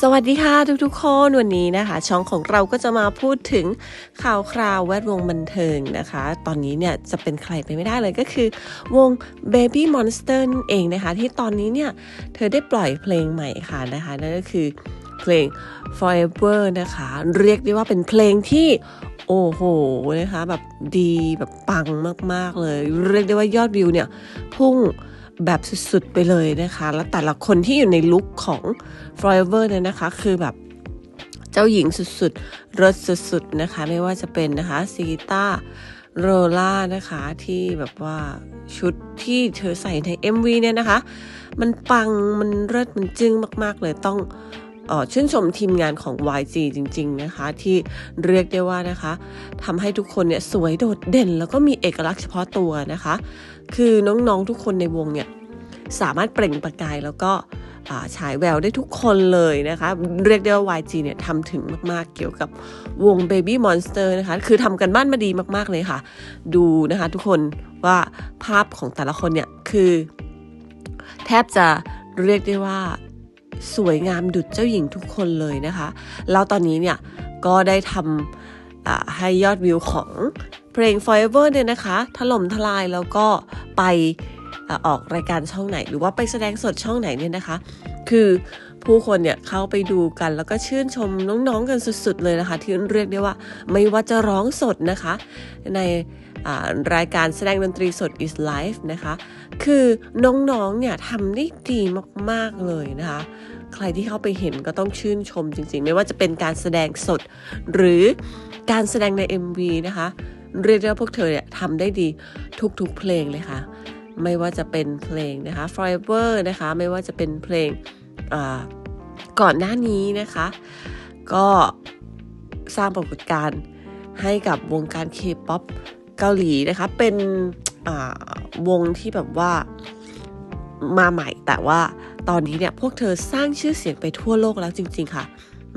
สวัสดีค่ะทุกๆคนวันนี้นะคะ ช่องของเราก็จะมาพูดถึงข่าวคราวแวดวงบันเทิงนะคะ ตอนนี้เนี่ยจะเป็นใครไปไม่ได้เลยก็คือ วง Baby Monster นั่นเองนะคะ ที่ตอนนี้เนี่ยเธอได้ปล่อยเพลงใหม่ค่ะนะคะ นั่นก็คือเพลง Forever นะคะ เรียกได้ว่าเป็นเพลงที่โอ้โหนะคะแบบดีแบบปังมากๆเลย เรียกได้ว่ายอดวิวเนี่ยพุ่ง แบบสุดๆไปเลยนะคะ แล้วแต่ละคนที่อยู่ในลุคของ Forever เนี่ยนะคะ คือแบบเจ้าหญิงสุดๆรสสุดๆนะคะ ไม่ว่าจะเป็นนะคะซีต้าโรล่านะคะที่แบบว่าชุดที่เธอใส่ใน MV เนี่ยนะคะ มันปังมันเลิศมันจึ้งมากๆ เลยต้องออชื่นชมทีมงานของ YG จริง ๆ นะคะ ที่เรียกได้ว่านะคะทำให้ทุกคนเนี่ยสวยโดดเด่น แล้วก็มีเอกลักษณ์เฉพาะตัวนะคะ คือน้องๆทุกคนในวงเนี่ยสามารถเปล่งประกายแล้วก็ฉายแววได้ทุกคนเลยนะคะ เรียกได้ว่า YG เนี่ยทำถึงมากๆ เกี่ยวกับวง Baby Monster นะคะ คือทำกันบ้านมาดีมากๆเลยค่ะ ดูนะคะทุกคนว่าภาพของแต่ละคนเนี่ย คือ แทบจะเรียกได้ว่าสวยงามดุจเจ้าหญิงทุกคนเลยนะคะ แล้วตอนนี้เนี่ย ก็ได้ทำให้ยอดวิวของ เพลง Forever เนี่ยนะคะ ถล่มทลายแล้วก็ไปออกรายการช่องไหน หรือว่าไปแสดงสดช่องไหนเนี่ยนะคะ คือผู้คนเนี่ยเข้าไปดูกันแล้วก็ชื่นชมน้องๆกันสุดๆเลยนะคะ ที่เรียกได้ว่าไม่ว่าจะร้องสดนะคะ ในรายการแสดงดนตรีสด is live นะคะ คือน้องๆเนี่ยทำได้ดีมากๆเลยนะคะ ใครที่เข้าไปเห็นก็ต้องชื่นชมจริงๆ ไม่ว่าจะเป็นการแสดงสดหรือการแสดงใน MV นะคะ เรียกได้ว่าพวกเธอเนี่ยทำได้ดีทุกๆเพลงเลยค่ะ ไม่ว่าจะเป็นเพลงนะคะ Forever นะคะ ไม่ว่าจะเป็นเพลงก่อนหน้านี้นะคะ ก็สร้างปรากฏการณ์ให้กับวงการเคป๊อปเกาหลีนะคะ เป็นวงที่แบบว่ามาใหม่แต่ว่าตอนนี้เนี่ยพวกเธอสร้างชื่อเสียงไปทั่วโลกแล้วจริง ๆ ค่ะ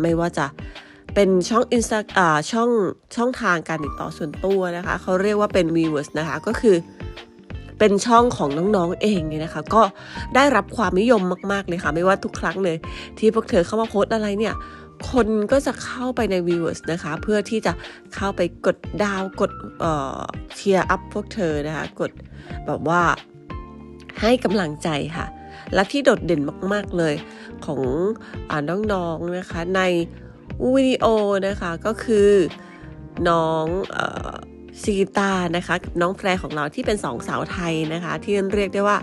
ไม่ว่าจะ เป็นช่องอินสตาอ่าช่องช่องทางการติดต่อส่วนตัวนะคะ เขาเรียกว่าเป็น v ีเวอร์สนะคะ ก็คือเป็นช่องของน้องๆเองเนี่ยนะคะ ก็ได้รับความนิยมมาก ๆ เลยค่ะ ไม่ว่าทุกครั้งเลย ที่พวกเธอเข้ามาโพสอะไรเนี่ย คนก็จะเข้าไปใน viewers นะคะ เพื่อที่จะเข้าไปกดดาวกดเชียร์อัพพวกเธอนะคะ กดแบบว่าให้กำลังใจค่ะ และที่โดดเด่นมาก ๆเลยของอน้องๆนนะคะใน วิดีโอนะคะก็คือน้องอซีตานะคะกับน้องแพรของเราที่เป็นสองสาวไทยนะคะ ที่เรียกได้ว่า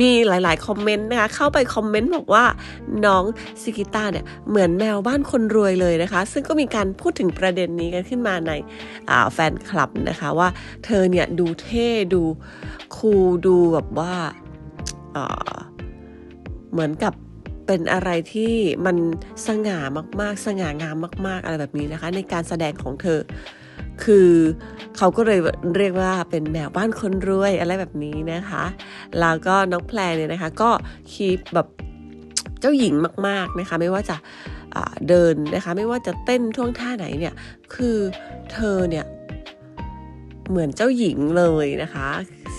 มีหลายๆ คอมเมนต์นะคะ เข้าไปคอมเมนต์บอกว่าน้องซิกิต้าเนี่ยเหมือนแมวบ้านคนรวยเลยนะคะ ซึ่งก็มีการพูดถึงประเด็นนี้กันขึ้นมาในแฟนคลับนะคะว่าเธอเนี่ยดูเท่ดูคูลดูแบบว่าเหมือนกับ เป็นอะไรที่มันสง่ามากๆ สง่างามมาก ๆ อะไรแบบนี้นะคะ ในการแสดงของเธอ คือเขาก็เลยเรียกว่าเป็นแมวบ้านคนรวยอะไรแบบนี้นะคะ แล้วก็น้องแพรเนี่ยนะคะ ก็คีปแบบเจ้าหญิงมาก ๆนะคะ ไม่ว่าจะเดินนะคะ ไม่ว่าจะเต้นท่วงท่าไหนเนี่ย คือเธอเนี่ย เหมือนเจ้าหญิงเลยนะคะ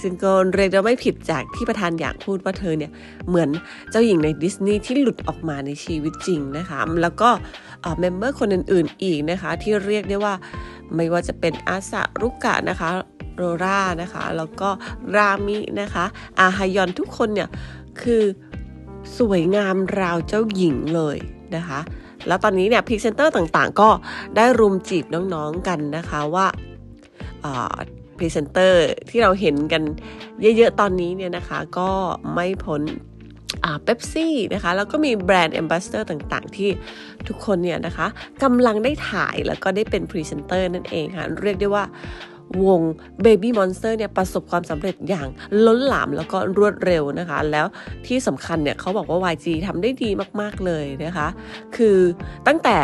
ซึ่งก็เรียกได้ไม่ผิดจากที่ประธานอยากพูดว่าเธอเนี่ย เหมือนเจ้าหญิงในดิสนีย์ที่หลุดออกมาในชีวิตจริงนะคะ แล้วก็เมมเบอร์คนอื่นๆอีกนะคะ ที่เรียกได้ว่าไม่ว่าจะเป็นอาสะรุกะนะคะโรรานะคะ แล้วก็รามินะคะ อาฮายอนทุกคนเนี่ย คือสวยงามราวเจ้าหญิงเลยนะคะแล้วตอนนี้เนี่ยพรีเซนเตอร์ต่างๆ ก็ได้รุมจีบน้องๆกันนะคะว่า พรีเซนเตอร์ที่เราเห็นกันเยอะๆตอนนี้เนี่ยนะคะ ก็ไม่พ้นเบปซี่นะคะ แล้วก็มีแบรนด์แอมบาสเตอร์ต่างๆ ที่ทุกคนเนี่ยนะคะกำลังได้ถ่ายแล้วก็ได้เป็นพรีเซนเตอร์นั่นเองค่ะ เรียกได้ว่าวง Baby Monster เนี่ยประสบความสำเร็จอย่างล้นหลามแล้วก็รวดเร็วนะคะ แล้วที่สำคัญเนี่ยเขาบอกว่า YG ทำได้ดีมากๆเลยนะคะ คือตั้งแต่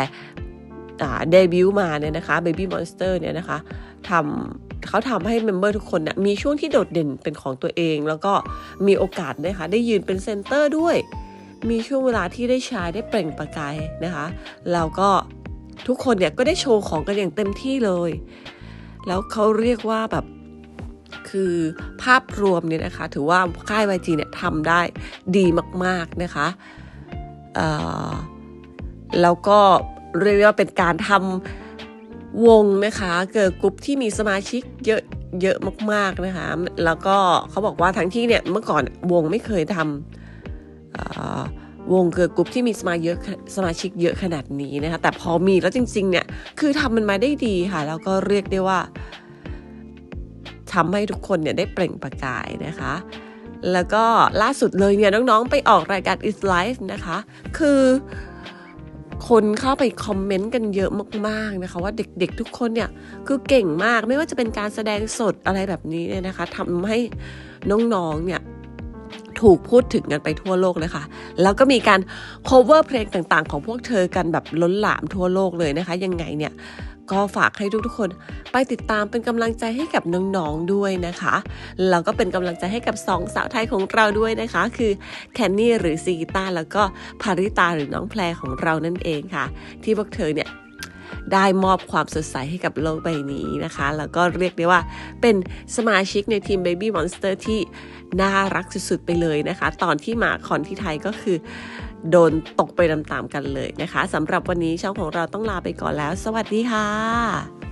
เดบิวต์มาเนี่ยนะคะ Baby Monster เนี่ยนะคะ ทำเขาทำให้เมมเบอร์ทุกคนเนี่ยมีช่วงที่โดดเด่นเป็นของตัวเอง แล้วก็มีโอกาสนะคะได้ยืนเป็นเซนเตอร์ด้วย มีช่วงเวลาที่ได้ใช้ได้เปล่งประกายนะคะแล้วก็ทุกคนเนี่ยก็ได้โชว์ของกันอย่างเต็มที่เลย แล้วเขาเรียกว่าแบบคือภาพรวมเนี่ยนะคะ ถือว่าค่ายวจีเนี่ยทำได้ดีมาก ๆ นะคะแล้วก็เรียกว่าเป็นการทำ วงนะคะเกิร์ลกรุ๊ปที่มีสมาชิกเยอะเยอะมากๆนะคะ แล้วก็เขาบอกว่าทั้งที่เนี่ยเมื่อก่อนวงไม่เคยทำวงเกิร์ลกรุ๊ปที่มีสมาเยอะสมาชิกเยอะขนาดนี้นะคะ แต่พอมีแล้วจริง ๆ เนี่ยคือทำมันมาได้ดีค่ะ แล้วก็เรียกได้ว่าทำให้ทุกคนเนี่ยได้เปล่งประกายนะคะ แล้วก็ล่าสุดเลยเนี่ยน้อง ๆ ไปออกรายการ Is Life นะคะ คือ คนเข้าไปคอมเมนต์กันเยอะมากๆนะคะ ว่าเด็กๆทุกคนเนี่ยคือเก่งมากไม่ว่าจะเป็นการแสดงสดอะไรแบบนี้เนี่ยนะคะทำให้น้องๆเนี่ยถูกพูดถึงกันไปทั่วโลกเลยค่ะ แล้วก็มีการ cover เพลงต่างๆ ของพวกเธอกันแบบล้นหลามทั่วโลกเลยนะคะ ยังไงเนี่ย ก็ฝากให้ทุกๆคนไปติดตามเป็นกำลังใจให้กับน้องๆด้วยนะคะแล้วก็เป็นกำลังใจให้กับสองสาวไทยของเราด้วยนะคะ คือแคนนี่หรือซีกีตาแล้วก็ภาริตาหรือน้องแพรของเรานั่นเองค่ะ ที่พวกเธอเนี่ยได้มอบความสดใสให้กับโลกใบนี้นะคะ แล้วก็เรียกได้ว่าเป็นสมาชิกในทีม Baby Monster ที่น่ารักสุดๆไปเลยนะคะ ตอนที่มาคอนที่ไทยก็คือ โดนตกไปตามๆกันเลยนะคะสำหรับวันนี้ช่องของเราต้องลาไปก่อนแล้ว สวัสดีค่ะ